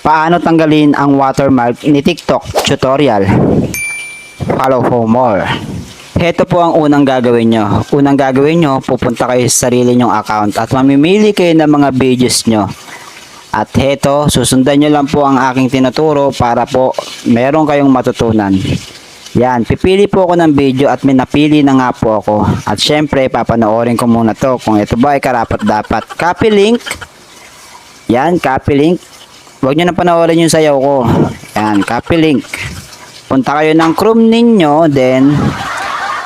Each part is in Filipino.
Paano tanggalin ang watermark ni TikTok tutorial? Follow for more. Heto po ang unang gagawin nyo. Unang gagawin nyo, pupunta kayo sa sarili nyong account at mamimili kayo ng mga videos nyo. At heto, susundan nyo lang po ang aking tinuturo para po meron kayong matutunan. Yan, pipili po ako ng video at may napili na nga po ako. At syempre, papanoorin ko muna to kung ito ba ay karapat dapat. Copy link. Yan, copy link. Huwag nyo na panoorin yung sayaw ko. Yan, copy link. Punta kayo ng Chrome ninyo, then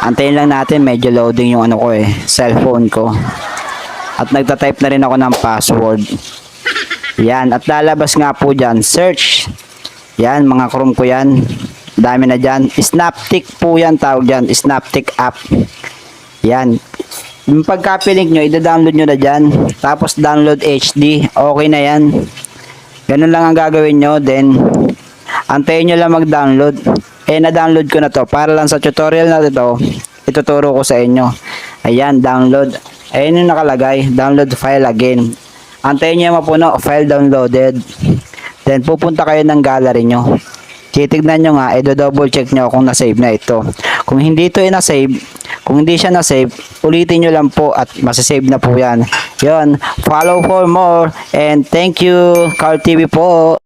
antayin lang natin medyo loading yung ano ko eh, cellphone ko. At nagta-type na rin ako ng password. Yan, at lalabas nga po dyan, search. Yan, mga Chrome ko yan. Dami na dyan. Snaptic po yan, tawag dyan. Snaptic app. Yan. Yung pag-copy link nyo, ida-download nyo na dyan. Tapos download HD. Okay na yan. Ganun lang ang gagawin nyo. Then, antayin nyo lang mag-download. Eh, na-download ko na to. Para lang sa tutorial na ito, ituturo ko sa inyo. Ayan, download. Ayan yung nakalagay. Download file again. Antayin nyo mapuno. File downloaded. Then, pupunta kayo ng gallery nyo. Titignan nyo nga, i-double check nyo kung na-save na ito. Kung hindi ito na-save, kung hindi siya na-save, ulitin nyo lang po at masasave na po yan. Yun, follow for more and thank you, Carl TV po.